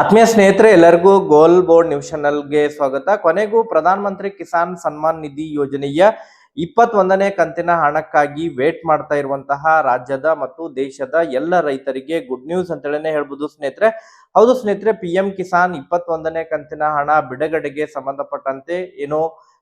ಆತ್ಮೀಯ ಸ್ನೇಹಿತರೆ, ಎಲ್ಲರಿಗೂ ಗೋಲ್ ಬೋರ್ಡ್ ನ್ಯೂಸ್ ಚಾನಲ್ಗೆ ಸ್ವಾಗತ. ಕೊನೆಗೂ ಪ್ರಧಾನ ಮಂತ್ರಿ ಕಿಸಾನ್ ಸನ್ಮಾನ್ ನಿಧಿ ಯೋಜನೆಯ ಇಪ್ಪತ್ತೊಂದನೇ ಕಂತಿನ ಹಣಕ್ಕಾಗಿ ವೇಟ್ ಮಾಡ್ತಾ ಇರುವಂತಹ ರಾಜ್ಯದ ಮತ್ತು ದೇಶದ ಎಲ್ಲ ರೈತರಿಗೆ ಗುಡ್ ನ್ಯೂಸ್ ಅಂತೇಳಿನೇ ಹೇಳ್ಬೋದು ಸ್ನೇಹಿತರೆ. ಹೌದು ಸ್ನೇಹಿತರೆ ಪಿ ಎಂ ಕಿಸಾನ್ ಇಪ್ಪತ್ತೊಂದನೇ ಕಂತಿನ ಹಣ ಬಿಡುಗಡೆಗೆ ಸಂಬಂಧಪಟ್ಟಂತೆ ಏನು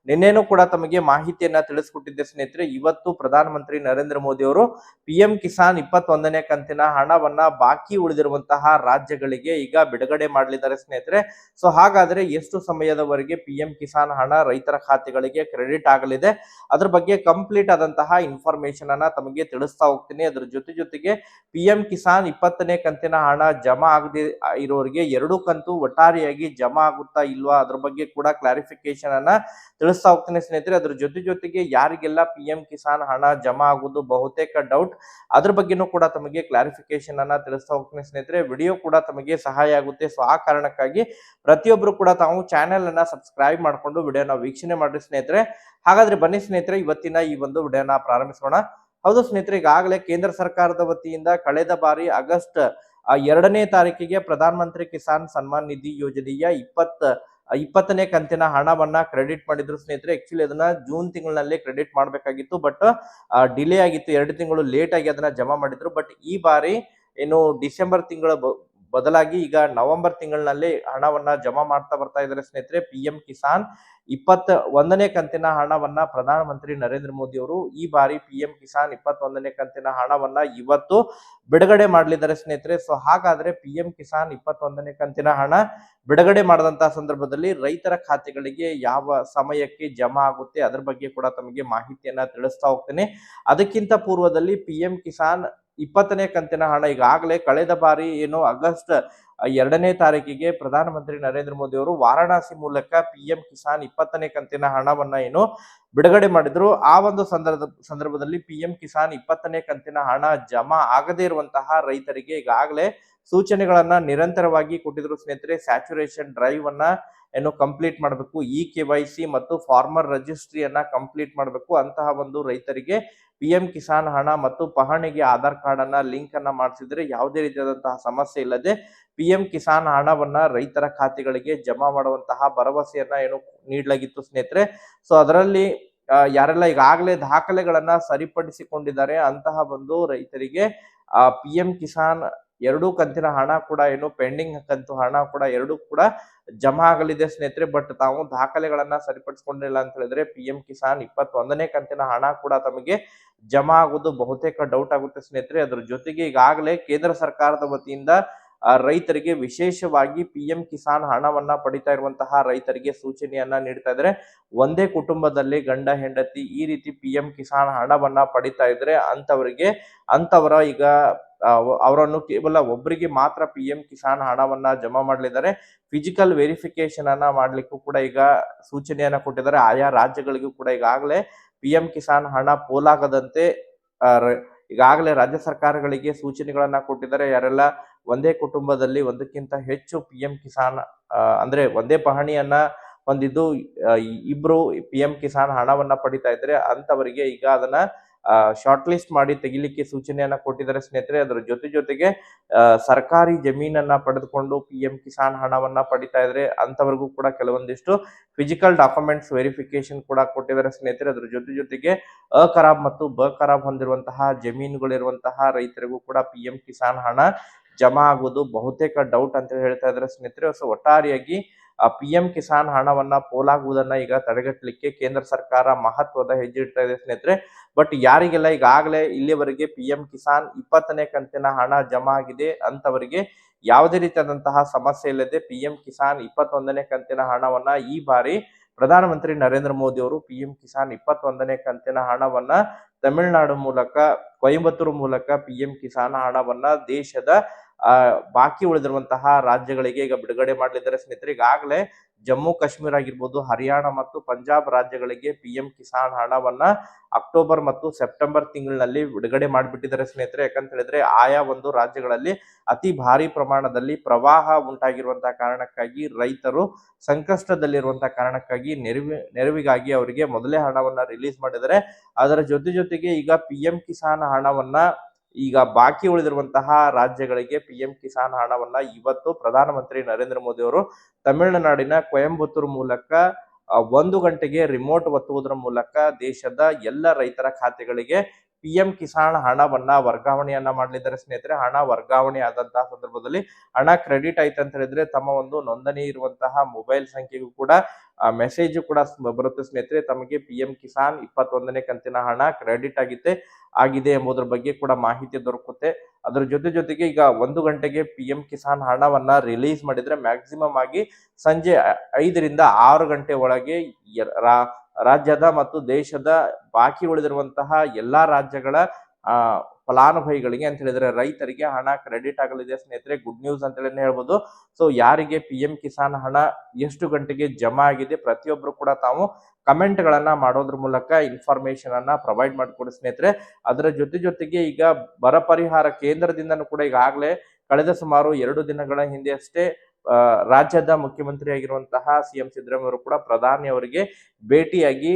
ನಿನ್ನೆನೂ ಕೂಡ ತಮಗೆ ಮಾಹಿತಿಯನ್ನ ತಿಳಿಸ್ಕೊಟ್ಟಿದ್ದೆ ಸ್ನೇಹಿತರೆ, ಇವತ್ತು ಪ್ರಧಾನಮಂತ್ರಿ ನರೇಂದ್ರ ಮೋದಿ ಅವರು ಪಿ ಎಂ ಕಿಸಾನ್ ಇಪ್ಪತ್ತೊಂದನೇ ಕಂತಿನ ಹಣವನ್ನ ಬಾಕಿ ಉಳಿದಿರುವಂತಹ ರಾಜ್ಯಗಳಿಗೆ ಈಗ ಬಿಡುಗಡೆ ಮಾಡಲಿದ್ದಾರೆ ಸ್ನೇಹಿತರೆ. ಸೊ ಹಾಗಾದ್ರೆ ಎಷ್ಟು ಸಮಯದವರೆಗೆ ಪಿ ಎಂ ಕಿಸಾನ್ ಹಣ ರೈತರ ಖಾತೆಗಳಿಗೆ ಕ್ರೆಡಿಟ್ ಆಗಲಿದೆ? ಅದ್ರ ಬಗ್ಗೆ ಕಂಪ್ಲೀಟ್ ಆದಂತಹ ಇನ್ಫಾರ್ಮೇಶನ್ ಅನ್ನ ತಮಗೆ ತಿಳಿಸ್ತಾ ಹೋಗ್ತೀನಿ. ಅದ್ರ ಜೊತೆ ಜೊತೆಗೆ ಪಿ ಎಂ ಕಿಸಾನ್ ಇಪ್ಪತ್ತನೇ ಕಂತಿನ ಹಣ ಜಮಾ ಆಗದೆ ಇರೋರಿಗೆ ಎರಡು ಕಂತು ಒಟ್ಟಾರೆಯಾಗಿ ಜಮಾ ಆಗುತ್ತಾ ಇಲ್ವಾ? ಅದ್ರ ಬಗ್ಗೆ ಕೂಡ ಕ್ಲಾರಿಫಿಕೇಶನ್ ಅನ್ನ ತಿಳಿಸ್ತಾ ಹೋಗ್ತೇನೆ ಸ್ನೇಹಿತರೆ, ಅದ್ರ ಜೊತೆ ಜೊತೆಗೆ ಯಾರಿಗೆಲ್ಲ ಪಿ ಎಂ ಕಿಸಾನ್ ಹಣ ಜಮಾ ಆಗುವುದು ಬಹುತೇಕ ಡೌಟ್ ಅದ್ರ ಬಗ್ಗೆನೂ ಕೂಡ ತಮಗೆ ಕ್ಲಾರಿಫಿಕೇಶನ್ ಅನ್ನ ತಿಳಿಸ್ತಾ ಹೋಗ್ತೇನೆ ಸ್ನೇಹಿತರೆ. ವಿಡಿಯೋ ಕೂಡ ತಮಗೆ ಸಹಾಯ ಆಗುತ್ತೆ. ಸೊ ಆ ಕಾರಣಕ್ಕಾಗಿ ಪ್ರತಿಯೊಬ್ರು ಕೂಡ ತಾವು ಚಾನೆಲ್ ಅನ್ನ ಸಬ್ಸ್ಕ್ರೈಬ್ ಮಾಡ್ಕೊಂಡು ವಿಡಿಯೋನ ವೀಕ್ಷಣೆ ಮಾಡಿ ಸ್ನೇಹಿತರೆ. ಹಾಗಾದ್ರೆ ಬನ್ನಿ ಸ್ನೇಹಿತರೆ, ಇವತ್ತಿನ ಈ ಒಂದು ವಿಡಿಯೋನ ಪ್ರಾರಂಭಿಸೋಣ. ಹೌದು ಸ್ನೇಹಿತರೆ, ಈಗಾಗಲೇ ಕೇಂದ್ರ ಸರ್ಕಾರದ ವತಿಯಿಂದ ಕಳೆದ ಬಾರಿ ಆಗಸ್ಟ್ ಎರಡನೇ ತಾರೀಕಿಗೆ ಪ್ರಧಾನಮಂತ್ರಿ ಕಿಸಾನ್ ಸನ್ಮಾನ್ ನಿಧಿ ಯೋಜನೆಯ ಇಪ್ಪತ್ತ ಇಪ್ಪತ್ತನೇ ಕಂತಿನ ಹಣವನ್ನ ಕ್ರೆಡಿಟ್ ಮಾಡಿದ್ರು ಸ್ನೇಹಿತರೆ ಆಕ್ಚುಲಿ ಅದನ್ನ ಜೂನ್ ತಿಂಗಳಿನಲ್ಲಿ ಕ್ರೆಡಿಟ್ ಮಾಡಬೇಕಾಗಿತ್ತು ಬಟ್ ಡಿಲೇ ಆಗಿತ್ತು. ಎರಡು ತಿಂಗಳು ಲೇಟ್ ಆಗಿ ಅದನ್ನ ಜಮಾ ಮಾಡಿದ್ರು. ಬಟ್ ಈ ಬಾರಿ, ಏನು, ಡಿಸೆಂಬರ್ ತಿಂಗಳ ಬದಲಾಗಿ ಈಗ ನವೆಂಬರ್ ತಿಂಗಳಿನಲ್ಲಿ ಹಣವನ್ನ ಜಮಾ ಮಾಡ್ತಾ ಬರ್ತಾ ಇದ್ದಾರೆ ಸ್ನೇಹಿತರೆ ಪಿ ಎಂ ಕಿಸಾನ್ ಇಪ್ಪತ್ತ ಒಂದನೇ ಕಂತಿನ ಹಣವನ್ನ ಪ್ರಧಾನಮಂತ್ರಿ ನರೇಂದ್ರ ಮೋದಿ ಅವರು ಈ ಬಾರಿ ಪಿ ಎಂ ಕಿಸಾನ್ ಇಪ್ಪತ್ತೊಂದನೇ ಕಂತಿನ ಹಣವನ್ನ ಇವತ್ತು ಬಿಡುಗಡೆ ಮಾಡಲಿದ್ದಾರೆ ಸ್ನೇಹಿತರೆ. ಸೊ ಹಾಗಾದ್ರೆ ಪಿ ಎಂ ಕಿಸಾನ್ ಇಪ್ಪತ್ತೊಂದನೇ ಕಂತಿನ ಹಣ ಬಿಡುಗಡೆ ಮಾಡಿದಂತಹ ಸಂದರ್ಭದಲ್ಲಿ ರೈತರ ಖಾತೆಗಳಿಗೆ ಯಾವ ಸಮಯಕ್ಕೆ ಜಮಾ ಆಗುತ್ತೆ ಅದ್ರ ಬಗ್ಗೆ ಕೂಡ ತಮಗೆ ಮಾಹಿತಿಯನ್ನ ತಿಳಿಸ್ತಾ ಹೋಗ್ತೇನೆ. ಅದಕ್ಕಿಂತ ಪೂರ್ವದಲ್ಲಿ ಪಿ ಎಂ ಕಿಸಾನ್ ಇಪ್ಪತ್ತನೇ ಕಂತಿನ ಹಣ ಈಗಾಗಲೇ ಕಳೆದ ಬಾರಿ ಏನು ಆಗಸ್ಟ್ ಎರಡನೇ ತಾರೀಕಿಗೆ ಪ್ರಧಾನಮಂತ್ರಿ ನರೇಂದ್ರ ಮೋದಿ ಅವರು ವಾರಾಣಸಿ ಮೂಲಕ ಪಿ ಎಂ ಕಿಸಾನ್ ಇಪ್ಪತ್ತನೇ ಕಂತಿನ ಹಣವನ್ನ ಏನು ಬಿಡುಗಡೆ ಮಾಡಿದ್ರು. ಆ ಒಂದು ಸಂದರ್ಭ, ಸಂದರ್ಭದಲ್ಲಿ ಪಿ ಎಂ ಕಿಸಾನ್ ಇಪ್ಪತ್ತನೇ ಕಂತಿನ ಹಣ ಜಮಾ ಆಗದೇ ಇರುವಂತಹ ರೈತರಿಗೆ ಈಗಾಗಲೇ ಸೂಚನೆಗಳನ್ನ ನಿರಂತರವಾಗಿ ಕೊಟ್ಟಿದ್ರು. ಸ್ನೇಹಿತರೆ, ಸ್ಯಾಚುರೇಷನ್ ಡ್ರೈವ್ ಅನ್ನ ಏನು ಕಂಪ್ಲೀಟ್ ಮಾಡಬೇಕು. ಇ ಕೆ ವೈ ಸಿ ಮತ್ತು ಫಾರ್ಮರ್ ರಿಜಿಸ್ಟ್ರಿಯನ್ನ ಕಂಪ್ಲೀಟ್ ಮಾಡಬೇಕು. ಅಂತಹ ಒಂದು ರೈತರಿಗೆ ಪಿ ಎಂ ಕಿಸಾನ್ ಹಣ ಮತ್ತು ಪಹಣಿಗೆ ಆಧಾರ್ ಕಾರ್ಡ್ ಅನ್ನ ಲಿಂಕ್ ಅನ್ನ ಮಾಡಿಸಿದ್ರೆ ಯಾವುದೇ ರೀತಿಯಾದಂತಹ ಸಮಸ್ಯೆ ಇಲ್ಲದೆ ಪಿ ಎಂ ಕಿಸಾನ್ ಹಣವನ್ನ ರೈತರ ಖಾತೆಗಳಿಗೆ ಜಮಾ ಮಾಡುವಂತಹ ಭರವಸೆಯನ್ನ ಏನು ನೀಡಲಾಗಿತ್ತು ಸ್ನೇಹಿತರೆ. ಸೊ ಅದರಲ್ಲಿ ಯಾರೆಲ್ಲ ಈಗಾಗಲೇ ದಾಖಲೆಗಳನ್ನ ಸರಿಪಡಿಸಿಕೊಂಡಿದ್ದಾರೆ, ಅಂತಹ ಒಂದು ರೈತರಿಗೆ ಪಿ ಎಂ ಕಿಸಾನ್ ಎರಡೂ ಕಂತಿನ ಹಣ ಕೂಡ ಏನು ಪೆಂಡಿಂಗ್ ಕಂತು ಹಣ ಕೂಡ ಎರಡೂ ಕೂಡ ಜಮಾ ಆಗಲಿದೆ ಸ್ನೇಹಿತರೆ ಬಟ್ ತಾವು ದಾಖಲೆಗಳನ್ನ ಸರಿಪಡಿಸಿಕೊಂಡಿಲ್ಲ ಅಂತ ಹೇಳಿದ್ರೆ ಪಿ ಎಂ ಕಿಸಾನ್ ಇಪ್ಪತ್ತೊಂದನೇ ಕಂತಿನ ಹಣ ಕೂಡ ತಮಗೆ ಜಮಾ ಬಹುತೇಕ ಡೌಟ್ ಆಗುತ್ತೆ ಸ್ನೇಹಿತರೆ. ಅದ್ರ ಜೊತೆಗೆ ಈಗಾಗಲೇ ಕೇಂದ್ರ ಸರ್ಕಾರದ ವತಿಯಿಂದ ರೈತರಿಗೆ ವಿಶೇಷವಾಗಿ ಪಿ ಎಂ ಕಿಸಾನ್ ಹಣವನ್ನ ಪಡಿತಾ ಇರುವಂತಹ ರೈತರಿಗೆ ಸೂಚನೆಯನ್ನ ನೀಡ್ತಾ ಇದ್ದಾರೆ. ಒಂದೇ ಕುಟುಂಬದಲ್ಲಿ ಗಂಡ, ಹೆಂಡತಿ ಈ ರೀತಿ ಪಿ ಎಂ ಕಿಸಾನ್ ಹಣವನ್ನ ಪಡಿತಾ ಇದ್ರೆ ಅಂತವರಿಗೆ, ಅಂತವರ ಈಗ ಅವರನ್ನು ಕೇವಲ ಒಬ್ಬರಿಗೆ ಮಾತ್ರ ಪಿ ಎಂ ಕಿಸಾನ್ ಹಣವನ್ನ ಜಮಾ ಮಾಡಲಿದ್ದಾರೆ. ಫಿಸಿಕಲ್ ವೆರಿಫಿಕೇಶನ್ ಅನ್ನ ಮಾಡ್ಲಿಕ್ಕೂ ಕೂಡ ಈಗ ಸೂಚನೆಯನ್ನ ಕೊಟ್ಟಿದ್ದಾರೆ. ಆಯಾ ರಾಜ್ಯಗಳಿಗೂ ಕೂಡ ಈಗಾಗಲೇ ಪಿ ಎಂ ಕಿಸಾನ್ ಹಣ ಪೋಲಾಗದಂತೆ ಈಗಾಗಲೇ ರಾಜ್ಯ ಸರ್ಕಾರಗಳಿಗೆ ಸೂಚನೆಗಳನ್ನ ಕೊಟ್ಟಿದ್ದಾರೆ. ಯಾರೆಲ್ಲ ಒಂದೇ ಕುಟುಂಬದಲ್ಲಿ ಒಂದಕ್ಕಿಂತ ಹೆಚ್ಚು ಪಿ ಎಂ ಕಿಸಾನ್ ಅಂದ್ರೆ ಒಂದೇ ಪಹಣಿಯನ್ನ ಹೊಂದಿದ್ದು ಇಬ್ರು ಪಿ ಎಂ ಕಿಸಾನ್ ಹಣವನ್ನ ಪಡಿತಾ ಇದ್ರೆ ಅಂತವರಿಗೆ ಈಗ ಅದನ್ನ ಶಾರ್ಟ್ ಲಿಸ್ಟ್ ಮಾಡಿ ತೆಗಿಲಿಕ್ಕೆ ಸೂಚನೆಯನ್ನ ಕೊಟ್ಟಿದ್ದಾರೆ ಸ್ನೇಹಿತರೆ. ಅದರ ಜೊತೆ ಜೊತೆಗೆ ಸರ್ಕಾರಿ ಜಮೀನನ್ನ ಪಡೆದುಕೊಂಡು ಪಿ ಎಂ ಕಿಸಾನ್ ಹಣವನ್ನ ಪಡಿತಾ ಇದ್ರೆ ಅಂತವರೆಗೂ ಕೂಡ ಕೆಲವೊಂದಿಷ್ಟು ಫಿಸಿಕಲ್ ಡಾಕ್ಯುಮೆಂಟ್ಸ್ ವೆರಿಫಿಕೇಶನ್ ಕೂಡ ಕೊಟ್ಟಿದ್ದಾರೆ ಸ್ನೇಹಿತರೆ. ಅದರ ಜೊತೆ ಜೊತೆಗೆ, ಅ ಮತ್ತು ಬ ಖರಾಬ್ ಹೊಂದಿರುವಂತಹ ಜಮೀನುಗಳಿರುವಂತಹ ರೈತರಿಗೂ ಕೂಡ ಪಿ ಎಂ ಕಿಸಾನ್ ಹಣ ಜಮಾ ಆಗುವುದು ಬಹುತೇಕ ಡೌಟ್ ಅಂತ ಹೇಳ್ತಾ ಇದ್ದಾರೆ ಸ್ನೇಹಿತರೆ. ಸೊ ಒಟ್ಟಾರೆಯಾಗಿ ಪಿ ಎಂ ಕಿಸಾನ್ ಹಣವನ್ನ ಪೋಲಾಗುವುದನ್ನ ಈಗ ತಡೆಗಟ್ಟಲಿಕ್ಕೆ ಕೇಂದ್ರ ಸರ್ಕಾರ ಮಹತ್ವದ ಹೆಜ್ಜೆ ಇಡ್ತಾ ಇದೆ ಸ್ನೇಹಿತರೆ. ಬಟ್ ಯಾರಿಗೆಲ್ಲ ಈಗಾಗಲೇ ಇಲ್ಲಿವರೆಗೆ ಪಿ ಎಂ ಕಿಸಾನ್ ಇಪ್ಪತ್ತನೇ ಕಂತಿನ ಹಣ ಜಮಾ ಆಗಿದೆ ಅಂತವರಿಗೆ ಯಾವುದೇ ರೀತಿಯಾದಂತಹ ಸಮಸ್ಯೆ ಇಲ್ಲದೆ ಪಿ ಎಂ ಕಿಸಾನ್ ಇಪ್ಪತ್ತೊಂದನೇ ಕಂತಿನ ಹಣವನ್ನ ಈ ಬಾರಿ ಪ್ರಧಾನಮಂತ್ರಿ ನರೇಂದ್ರ ಮೋದಿ ಅವರು ಪಿ ಎಂ ಕಿಸಾನ್ ಇಪ್ಪತ್ತೊಂದನೇ ಕಂತಿನ ಹಣವನ್ನ ತಮಿಳುನಾಡು ಮೂಲಕ, ಕೊಯಂಬತ್ತೂರು ಮೂಲಕ ಪಿ ಎಂ ಕಿಸಾನ್ ಹಣವನ್ನ ದೇಶದ ಆ, ಬಾಕಿ ಉಳಿದಿರುವಂತಹ ರಾಜ್ಯಗಳಿಗೆ ಈಗ ಬಿಡುಗಡೆ ಮಾಡಲಿದ್ದಾರೆ ಸ್ನೇಹಿತರೆ. ಈಗಾಗಲೇ ಜಮ್ಮು ಕಾಶ್ಮೀರ ಆಗಿರ್ಬೋದು, ಹರಿಯಾಣ ಮತ್ತು ಪಂಜಾಬ್ ರಾಜ್ಯಗಳಿಗೆ ಪಿ ಎಂ ಕಿಸಾನ್ ಹಣವನ್ನ ಅಕ್ಟೋಬರ್ ಮತ್ತು ಸೆಪ್ಟೆಂಬರ್ ತಿಂಗಳಿನಲ್ಲಿ ಬಿಡುಗಡೆ ಮಾಡಿಬಿಟ್ಟಿದ್ದಾರೆ ಸ್ನೇಹಿತರೆ. ಯಾಕಂತ ಹೇಳಿದ್ರೆ ಆಯಾ ಒಂದು ರಾಜ್ಯಗಳಲ್ಲಿ ಅತಿ ಭಾರಿ ಪ್ರಮಾಣದಲ್ಲಿ ಪ್ರವಾಹ ಉಂಟಾಗಿರುವಂತಹ ಕಾರಣಕ್ಕಾಗಿ ರೈತರು ಸಂಕಷ್ಟದಲ್ಲಿರುವಂತಹ ಕಾರಣಕ್ಕಾಗಿ ನೆರವಿ, ನೆರವಿಗಾಗಿ ಅವರಿಗೆ ಮೊದಲೇ ಹಣವನ್ನ ರಿಲೀಸ್ ಮಾಡಿದರೆ ಅದರ ಜೊತೆ ಜೊತೆಗೆ ಈಗ ಪಿ ಕಿಸಾನ್ ಹಣವನ್ನ ಈಗ ಬಾಕಿ ಉಳಿದಿರುವಂತಹ ರಾಜ್ಯಗಳಿಗೆ ಪಿ ಎಂ ಕಿಸಾನ್ ಹಣವನ್ನ ಇವತ್ತು ಪ್ರಧಾನಮಂತ್ರಿ ನರೇಂದ್ರ ಮೋದಿ ಅವರು ತಮಿಳುನಾಡಿನ ಕೊಯಂಬತ್ತೂರು ಮೂಲಕ ಒಂದು ಗಂಟೆಗೆ ರಿಮೋಟ್ ಒತ್ತುವುದರ ಮೂಲಕ ದೇಶದ ಎಲ್ಲ ರೈತರ ಖಾತೆಗಳಿಗೆ ಪಿ ಎಂ ಕಿಸಾನ್ ಹಣವನ್ನ ವರ್ಗಾವಣೆಯನ್ನ ಮಾಡಲಿದ್ದಾರೆ ಸ್ನೇಹಿತರೆ. ಹಣ ವರ್ಗಾವಣೆ ಆದಂತಹ ಸಂದರ್ಭದಲ್ಲಿ ಹಣ ಕ್ರೆಡಿಟ್ ಆಯ್ತು ಅಂತ ಹೇಳಿದ್ರೆ ತಮ್ಮ ಒಂದು ನೋಂದಣಿ ಇರುವಂತಹ ಮೊಬೈಲ್ ಸಂಖ್ಯೆಗೂ ಕೂಡ ಮೆಸೇಜ್ ಕೂಡ ಬರುತ್ತೆ ಸ್ನೇಹಿತರೆ. ತಮಗೆ ಪಿ ಎಂ ಕಿಸಾನ್ ಇಪ್ಪತ್ತೊಂದನೇ ಕಂತಿನ ಹಣ ಕ್ರೆಡಿಟ್ ಆಗಿದೆ ಆಗಿದೆ ಎಂಬುದರ ಬಗ್ಗೆ ಕೂಡ ಮಾಹಿತಿ ದೊರಕುತ್ತೆ. ಅದರ ಜೊತೆ ಜೊತೆಗೆ ಈಗ ಒಂದು ಗಂಟೆಗೆ ಪಿ ಎಂ ಕಿಸಾನ್ ಹಣವನ್ನ ರಿಲೀಸ್ ಮಾಡಿದ್ರೆ ಮ್ಯಾಕ್ಸಿಮಮ್ ಆಗಿ ಸಂಜೆ ಐದರಿಂದ ಆರು ಗಂಟೆ ಒಳಗೆ ರಾಜ್ಯದ ಮತ್ತು ದೇಶದ ಬಾಕಿ ಉಳಿದಿರುವಂತಹ ಎಲ್ಲಾ ರಾಜ್ಯಗಳ ಫಲಾನುಭವಿಗಳಿಗೆ ಅಂತ ಹೇಳಿದ್ರೆ ರೈತರಿಗೆ ಹಣ ಕ್ರೆಡಿಟ್ ಆಗಲಿದೆ ಸ್ನೇಹಿತರೆ ಗುಡ್ ನ್ಯೂಸ್ ಅಂತ ಹೇಳಿ ಹೇಳ್ಬೋದು. ಸೊ ಯಾರಿಗೆ ಪಿ ಎಂ ಕಿಸಾನ್ ಹಣ ಎಷ್ಟು ಗಂಟೆಗೆ ಜಮಾ ಆಗಿದೆ ಪ್ರತಿಯೊಬ್ರು ಕೂಡ ತಾವು ಕಮೆಂಟ್ ಗಳನ್ನ ಮಾಡೋದ್ರ ಮೂಲಕ ಇನ್ಫಾರ್ಮೇಶನ್ ಅನ್ನ ಪ್ರೊವೈಡ್ ಮಾಡಿಕೊಡಿ ಸ್ನೇಹಿತರೆ. ಅದರ ಜೊತೆ ಜೊತೆಗೆ ಈಗ ಬರ ಪರಿಹಾರ ಕೇಂದ್ರದಿಂದನೂ ಕೂಡ ಈಗಾಗಲೇ ಕಳೆದ ಸುಮಾರು ಎರಡು ದಿನಗಳ ಹಿಂದೆ ಅಷ್ಟೇ ರಾಜ್ಯದ ಮುಖ್ಯಮಂತ್ರಿ ಆಗಿರುವಂತಹ ಸಿ ಎಂ ಸಿದ್ದರಾಮಯ್ಯ ಕೂಡ ಪ್ರಧಾನಿ ಅವರಿಗೆ ಭೇಟಿಯಾಗಿ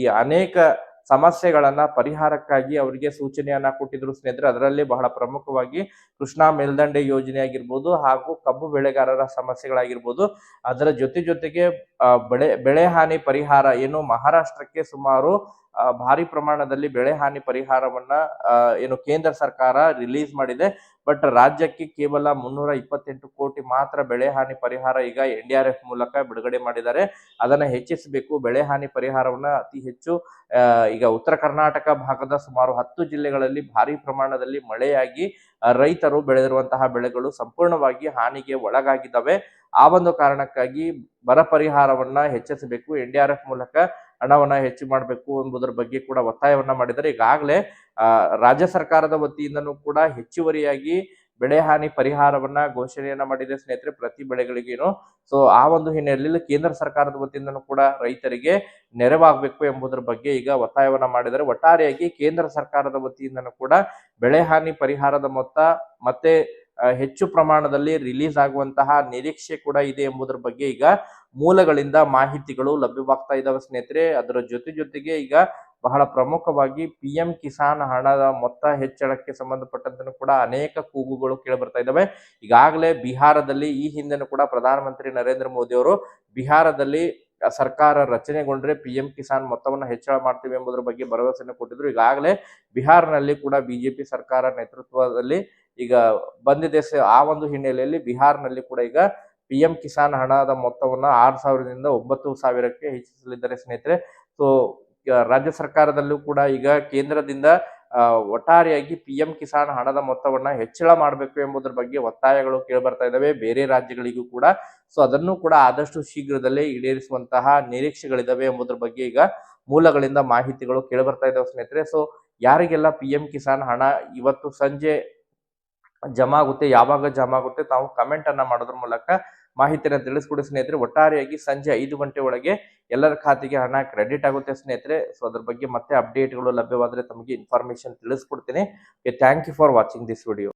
ಈ ಅನೇಕ ಸಮಸ್ಯೆಗಳನ್ನ ಪರಿಹಾರಕ್ಕಾಗಿ ಅವರಿಗೆ ಸೂಚನೆಯನ್ನ ಕೊಟ್ಟಿದ್ರು. ಸ್ನೇಹಿತರೆ, ಅದರಲ್ಲಿ ಬಹಳ ಪ್ರಮುಖವಾಗಿ ಕೃಷ್ಣಾ ಮೇಲ್ದಂಡೆ ಯೋಜನೆ ಆಗಿರ್ಬೋದು ಹಾಗೂ ಕಬ್ಬು ಬೆಳೆಗಾರರ ಸಮಸ್ಯೆಗಳಾಗಿರ್ಬೋದು. ಅದರ ಜೊತೆ ಜೊತೆಗೆ ಬೆಳೆ ಬೆಳೆ ಹಾನಿ ಪರಿಹಾರ ಏನು ಮಹಾರಾಷ್ಟ್ರಕ್ಕೆ ಸುಮಾರು ಭಾರಿ ಪ್ರಮಾಣದಲ್ಲಿ ಬೆಳೆ ಹಾನಿ ಪರಿಹಾರವನ್ನ ಏನು ಕೇಂದ್ರ ಸರ್ಕಾರ ರಿಲೀಸ್ ಮಾಡಿದೆ. ಬಟ್ ರಾಜ್ಯಕ್ಕೆ ಕೇವಲ ಮುನ್ನೂರ ಇಪ್ಪತ್ತೆಂಟು ಕೋಟಿ ಮಾತ್ರ ಬೆಳೆ ಹಾನಿ ಪರಿಹಾರ ಈಗ ಎನ್ ಡಿ ಆರ್ ಎಫ್ ಮೂಲಕ ಬಿಡುಗಡೆ ಮಾಡಿದ್ದಾರೆ. ಅದನ್ನ ಹೆಚ್ಚಿಸಬೇಕು. ಬೆಳೆ ಹಾನಿ ಪರಿಹಾರವನ್ನ ಅತಿ ಹೆಚ್ಚು ಈಗ ಉತ್ತರ ಕರ್ನಾಟಕ ಭಾಗದ ಸುಮಾರು ಹತ್ತು ಜಿಲ್ಲೆಗಳಲ್ಲಿ ಭಾರಿ ಪ್ರಮಾಣದಲ್ಲಿ ಮಳೆಯಾಗಿ ರೈತರು ಬೆಳೆದಿರುವಂತಹ ಬೆಳೆಗಳು ಸಂಪೂರ್ಣವಾಗಿ ಹಾನಿಗೆ ಒಳಗಾಗಿದ್ದಾವೆ. ಆ ಒಂದು ಕಾರಣಕ್ಕಾಗಿ ಬರ ಪರಿಹಾರವನ್ನ ಹೆಚ್ಚಿಸಬೇಕು. ಎನ್ ಡಿ ಆರ್ ಎಫ್ ಮೂಲಕ ಹಣವನ್ನ ಹೆಚ್ಚು ಮಾಡಬೇಕು ಎಂಬುದರ ಬಗ್ಗೆ ಕೂಡ ಒತ್ತಾಯವನ್ನ ಮಾಡಿದರೆ ಈಗಾಗಲೇ ರಾಜ್ಯ ಸರ್ಕಾರದ ವತಿಯಿಂದನೂ ಕೂಡ ಹೆಚ್ಚುವರಿಯಾಗಿ ಬೆಳೆ ಹಾನಿ ಪರಿಹಾರವನ್ನ ಘೋಷಣೆಯನ್ನ ಮಾಡಿದೆ ಸ್ನೇಹಿತರೆ, ಪ್ರತಿ ಬೆಳೆಗಳಿಗೇನು. ಸೊ, ಆ ಒಂದು ಹಿನ್ನೆಲೆಯಲ್ಲಿ ಕೇಂದ್ರ ಸರ್ಕಾರದ ವತಿಯಿಂದನೂ ಕೂಡ ರೈತರಿಗೆ ನೆರವಾಗಬೇಕು ಎಂಬುದರ ಬಗ್ಗೆ ಈಗ ಒತ್ತಾಯವನ್ನ ಮಾಡಿದರೆ ಒಟ್ಟಾರೆಯಾಗಿ ಕೇಂದ್ರ ಸರ್ಕಾರದ ವತಿಯಿಂದನೂ ಕೂಡ ಬೆಳೆ ಹಾನಿ ಪರಿಹಾರದ ಮೊತ್ತ ಮತ್ತೆ ಹೆಚ್ಚು ಪ್ರಮಾಣದಲ್ಲಿ ರಿಲೀಸ್ ಆಗುವಂತಹ ನಿರೀಕ್ಷೆ ಕೂಡ ಇದೆ ಎಂಬುದರ ಬಗ್ಗೆ ಈಗ ಮೂಲಗಳಿಂದ ಮಾಹಿತಿಗಳು ಲಭ್ಯವಾಗ್ತಾ ಇದ್ದಾವೆ ಸ್ನೇಹಿತರೆ. ಅದರ ಜೊತೆ ಜೊತೆಗೆ ಈಗ ಬಹಳ ಪ್ರಮುಖವಾಗಿ ಪಿ ಎಂ ಕಿಸಾನ್ ಹಣದ ಮೊತ್ತ ಹೆಚ್ಚಳಕ್ಕೆ ಸಂಬಂಧಪಟ್ಟಂತೂ ಕೂಡ ಅನೇಕ ಕೂಗುಗಳು ಕೇಳಿ ಬರ್ತಾ ಇದ್ದಾವೆ ಈಗಾಗಲೇ ಬಿಹಾರದಲ್ಲಿ ಈ ಹಿಂದೆನೂ ಕೂಡ ಪ್ರಧಾನಮಂತ್ರಿ ನರೇಂದ್ರ ಮೋದಿ ಅವರು ಬಿಹಾರದಲ್ಲಿ ಸರ್ಕಾರ ರಚನೆಗೊಂಡ್ರೆ ಪಿ ಎಂ ಕಿಸಾನ್ ಮೊತ್ತವನ್ನು ಹೆಚ್ಚಳ ಮಾಡ್ತೀವಿ ಎಂಬುದರ ಬಗ್ಗೆ ಭರವಸೆಯನ್ನು ಕೊಟ್ಟಿದ್ರು. ಈಗಾಗಲೇ ಬಿಹಾರ್ನಲ್ಲಿ ಕೂಡ ಬಿಜೆಪಿ ಸರ್ಕಾರ ನೇತೃತ್ವದಲ್ಲಿ ಈಗ ಬಂದಿದೆ ಆ ಒಂದು ಹಿನ್ನೆಲೆಯಲ್ಲಿ ಬಿಹಾರ್ನಲ್ಲಿ ಕೂಡ ಈಗ ಪಿ ಎಂ ಕಿಸಾನ್ ಹಣದ ಮೊತ್ತವನ್ನು ಆರು ಸಾವಿರದಿಂದ ಒಂಬತ್ತು ಸಾವಿರಕ್ಕೆ ಹೆಚ್ಚಿಸಲಿದ್ದಾರೆ ಸ್ನೇಹಿತರೆ. ಸೊ ರಾಜ್ಯ ಸರ್ಕಾರದಲ್ಲೂ ಕೂಡ ಈಗ ಕೇಂದ್ರದಿಂದ ಒಟ್ಟಾರೆಯಾಗಿ ಪಿ ಎಂ ಕಿಸಾನ್ ಹಣದ ಮೊತ್ತವನ್ನ ಹೆಚ್ಚಳ ಮಾಡಬೇಕು ಎಂಬುದರ ಬಗ್ಗೆ ಒತ್ತಾಯಗಳು ಕೇಳಿಬರ್ತಾ ಇದ್ದಾವೆ ಬೇರೆ ರಾಜ್ಯಗಳಿಗೂ ಕೂಡ. ಸೊ ಅದನ್ನು ಕೂಡ ಆದಷ್ಟು ಶೀಘ್ರದಲ್ಲೇ ಈಡೇರಿಸುವಂತಹ ನಿರೀಕ್ಷೆಗಳಿದಾವೆ ಎಂಬುದರ ಬಗ್ಗೆ ಈಗ ಮೂಲಗಳಿಂದ ಮಾಹಿತಿಗಳು ಕೇಳಿಬರ್ತಾ ಇದ್ದಾವೆ ಸ್ನೇಹಿತರೆ. ಸೊ ಯಾರಿಗೆಲ್ಲ ಪಿ ಎಂ ಕಿಸಾನ್ ಹಣ ಇವತ್ತು ಸಂಜೆ ಜಮಾ ಆಗುತ್ತೆ ಯಾವಾಗ ಜಮಾ ಆಗುತ್ತೆ ತಾವು ಕಮೆಂಟ್ ಅನ್ನ ಮಾಡೋದ್ರ ಮೂಲಕ ಮಾಹಿತಿಯನ್ನು ತಿಳಿಸ್ಕೊಡಿ ಸ್ನೇಹಿತರೆ. ಒಟ್ಟಾರೆಯಾಗಿ ಸಂಜೆ ಐದು ಗಂಟೆ ಒಳಗೆ ಎಲ್ಲರ ಖಾತೆಗೆ ಹಣ ಕ್ರೆಡಿಟ್ ಆಗುತ್ತೆ ಸ್ನೇಹಿತರೆ. ಸೊ ಅದ್ರ ಬಗ್ಗೆ ಮತ್ತೆ ಅಪ್ಡೇಟ್ಗಳು ಲಭ್ಯವಾದರೆ ತಮಗೆ ಇನ್ಫಾರ್ಮೇಶನ್ ತಿಳಿಸ್ಕೊಡ್ತೀನಿ. Thank you for watching this video